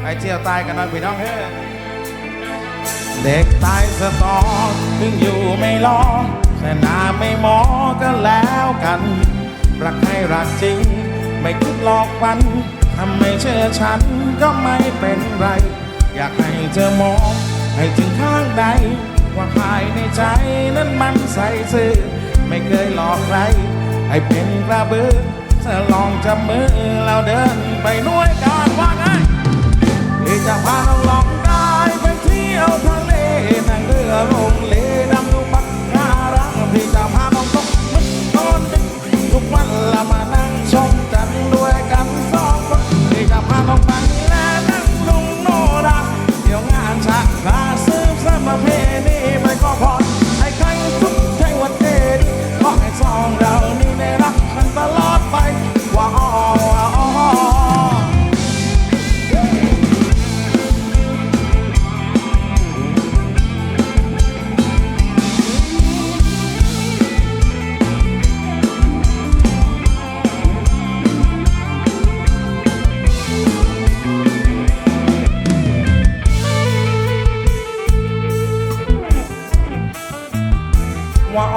ไปเที่ยวใต้กันหน่อยพี่น้องเฮ้ยเด็กตายสตอถึงอยู่ไม่รอแต่นาไม่หมอก็แล้วกัน รักให้รักจริง ไม่คิดหลอกฟันทำไม่เชื่อฉันก็ไม่เป็นไร อยากให้เธอมองให้ถึงข้างใด ว่าภายในใจนั้นมันใส่ซื่อไม่เคยหลอกใคร ให้เป็นกระเบือ ธอลองจับมือแล้วเดินไปน้วยกันว่าไงที่จะพาน้องลองได้ไปเที่ยวทะเลนั่งเรือลงเล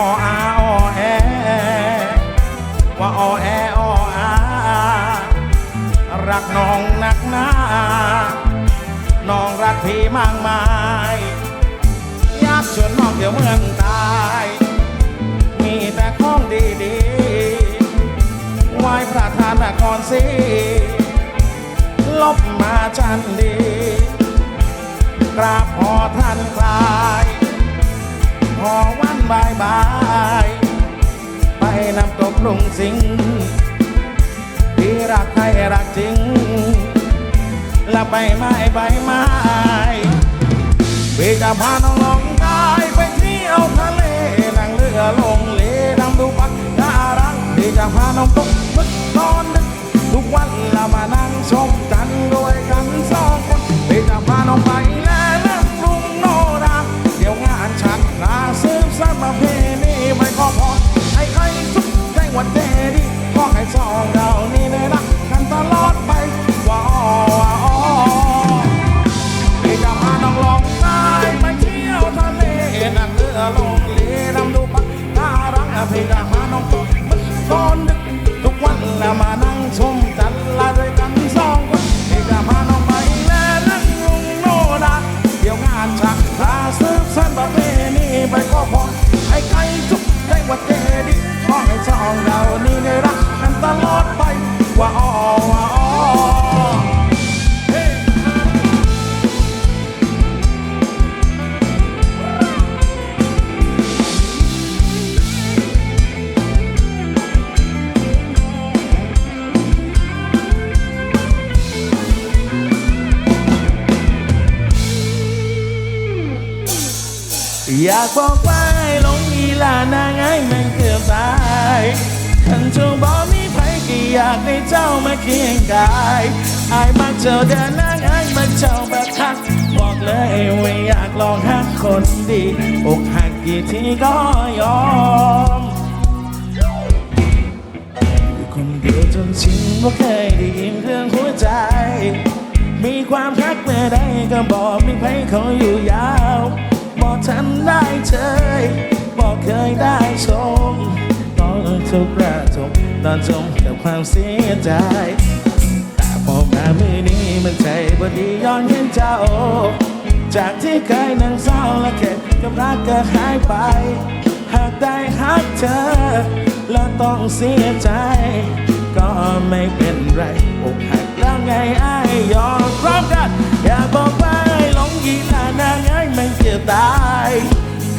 ออาออแอ ว่าออแออออา รักน้องนักหนาน้องรักพี่มากมาย อยากชวนน้องเดี๋ยวเมืองตาย มีแต่ของดีๆไหว้พระทานนครศรีลบมาจันดี บาย ไปนำตกลุงสิงที่รักใครรักจริง และไปไม้ใบไม้พี่จะพาน้องลงใต้ไปเที่ยวทะเลนั่งเรือลงเลดำดูปักดารังพี่จะพาน้องตก ว่าอ้อว่าอ้ออยากบอกว่าให้หลงอีลานางไอ้มันเกือบตายขันจูบ เจ้ามาเคียงกายอายมักเจ้าเดินนางไอ้มันเจ้าแบบทัก บอกเลยว่าอยากลองหักคนดีอกหักกี่ทีก็ยอมอยู่คนเดียวจนชินว่าเคยได้ยินเรื่องหัวใจ มีความรักเมื่อใดก็บอกมีใครเขาอยู่ยาวบอกทันได้เฉยบอกเคยได้ชมตอนทุกระทมตอนจมกับ ความเสียใจแต่พอมามือนี้มันใจบดีย้อนเห็นเจ้า จากที่เคยนั่งเศร้าและเข็ดกับรักก็หายไป หากได้หักเธอ แล้วต้องเสียใจ ก็ไม่เป็นไรอกหักแล้วไงไอ้ายยอมรับกันอย่าบอกไอ้หลงยีลานางไอ้มันเกือบตาย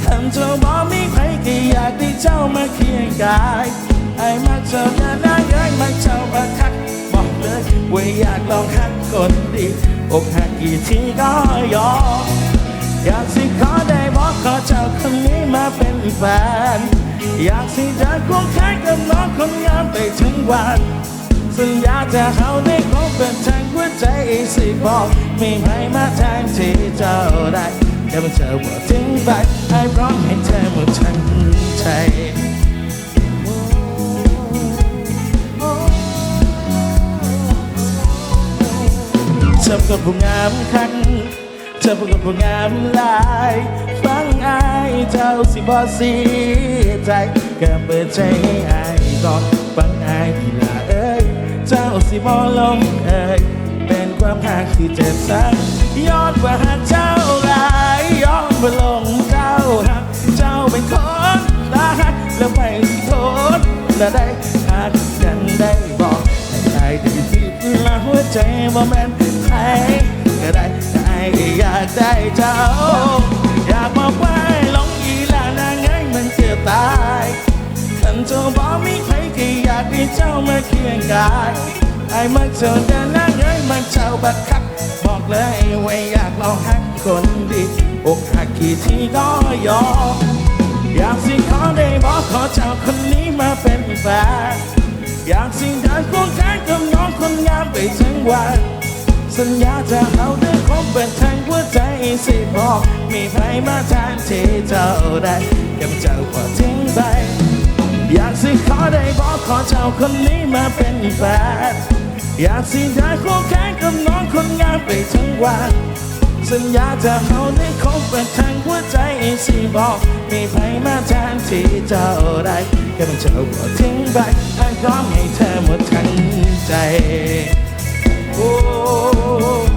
คำเจ้าบอกมีใครก็อยากได้เจ้ามาเคียงกายไอ้มัก เจ้าอย่านางไอ้มักบักคักบอกเลยว่าอยากลองหักคนดีอกหักกี่ทีก็ยอมอยากสิขอได้บอกขอเจ้าคนนี้มาเป็นแฟน อยากสิเดินควงแขนกับน้องคนงามไปทั้งวันสัญญาจะเขาได้คบเป็นทางหัวใจสิบอกมีใครมาแทนที่เจ้าได้แต่มันเธอว่าทิ้งไปให้พร้อมให้เธอหมดทั้ง เป็นคนผู้งามคันเธอเป็นคนผู้งามหลายฟังอายเจ้าสิบ่เสียใจก็เปิดใจให้อายก่อนฟังอายดีละเอ้ยเจ้าสิบ่ลงเอ้ยเป็นความหักที่เจ็บซ้ำย้อนว่าหักเจ้าหลายยอนว่าลงเจ้าหักเจ้าเป็นคนตาหักแล้วไปสิโทษและได้หักกันได้บอกให้ใครได้ผิดละหัวใจบ่าแม่น ก็ได้แต่ไอ้อยากได้เจ้า อยากบอกว่าหลงอีหลานางไงมันเกือบตายฉันจะบอกมีใครที่อยากให้เจ้ามาเคียงกายไอ้มันเจอแต่นางไงมันเจ้าบักคักบอกเลยว่าอยากลองหักคนดีอกหักกี่ทีก็ยอมอยากสิขอได้บอกขอเจ้าคนนี้มาเป็นแฟนอยากสิเดินควงแขนกับน้องคนงามไปทั้งวัน สัญญาจะเอาเรื่องคบเป็นทางหัวใจสิบอกมีใครมาแทนที่เจ้าได้กับเจ้าพอทิ้งไปอยากสิขอได้บอกขอเจ้าคนนี้มาเป็นแฟนอยากสิได้ควงแขนกับน้องคนงามไปทั้งวันสัญญาจะเอาได้คบเป็นทางหัวใจสิบอกมีใครมาแทนที่เจ้าได้แค่เป็นเจ้าก็ทิ้งไปให้พร้อมให้เธอหมดทั้งใจโอ้